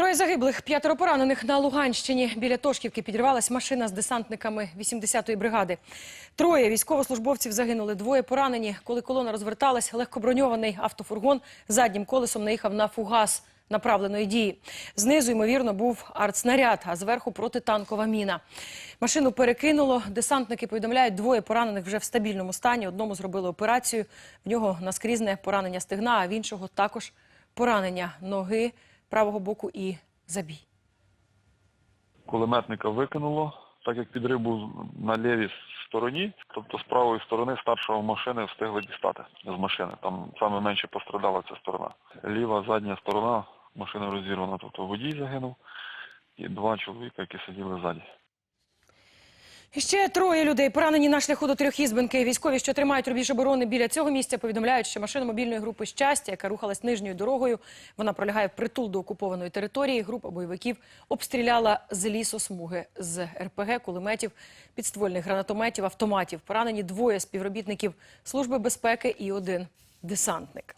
Троє загиблих, п'ятеро поранених на Луганщині. Біля Тошківки підірвалась машина з десантниками 80-ї бригади. Троє військовослужбовців загинули, двоє поранені. Коли колона розверталась, легкоброньований автофургон заднім колесом наїхав на фугас направленої дії. Знизу, ймовірно, був артснаряд, а зверху протитанкова міна. Машину перекинуло. Десантники повідомляють, двоє поранених вже в стабільному стані. Одному зробили операцію. В нього наскрізне поранення стегна, а в іншого також поранення ноги правого боку і забій. Кулеметника викинуло, так як підрив був на лівій стороні, тобто з правої сторони старшого машини встигли дістати з машини. Там саме менше пострадала ця сторона. Ліва задня сторона машина розірвана, тобто водій загинув і два чоловіка, які сиділи ззаді. Ще троє людей поранені на шляху до Трьохізбенки. Військові, що тримають рубіж оборони біля цього місця, повідомляють, що машина мобільної групи «Щастя», яка рухалась нижньою дорогою, вона пролягає притул до окупованої території. Група бойовиків обстріляла з лісосмуги з РПГ, кулеметів, підствольних гранатометів, автоматів. Поранені двоє співробітників Служби безпеки і один десантник.